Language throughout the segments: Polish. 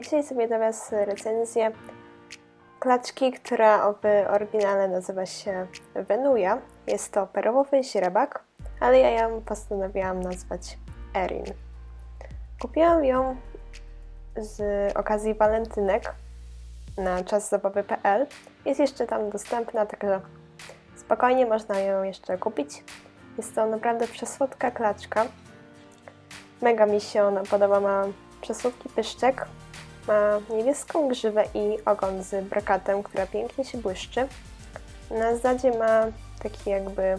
Dzisiaj sobie dla Was recenzję klaczki, która w oryginale nazywa się Venuja. Jest to perłowy źrebak, ale ja ją postanowiłam nazwać Erin. Kupiłam ją z okazji walentynek na czaszazabawy.pl. Jest jeszcze tam dostępna, także spokojnie można ją jeszcze kupić. Jest to naprawdę przesłodka klaczka. Mega mi się ona podoba, ma przesłodki pyszczek, ma niebieską grzywę i ogon z brokatem, która pięknie się błyszczy. Na zdadzie ma taki jakby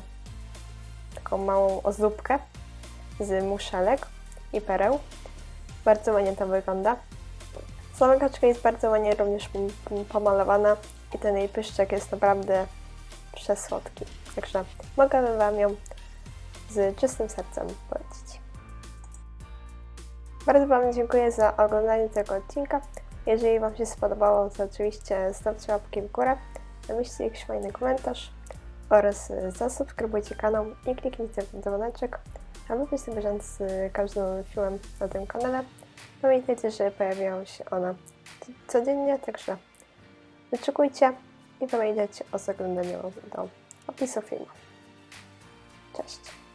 taką małą ozdóbkę z muszelek i pereł. Bardzo ładnie to wygląda. Sama kaczka jest bardzo ładnie również pomalowana i ten jej pyszczek jest naprawdę przesłodki. Także mogę Wam ją z czystym sercem. Bardzo Wam dziękuję za oglądanie tego odcinka. Jeżeli Wam się spodobało, to oczywiście stawcie łapki w górę, napiszcie jakiś fajny komentarz oraz zasubskrybujcie kanał i kliknijcie w dzwoneczek, aby być na bieżąco z każdym filmem na tym kanale. Pamiętajcie, że pojawiają się one codziennie, także wyczekujcie i pamiętajcie o zaglądaniu do opisu filmu. Cześć!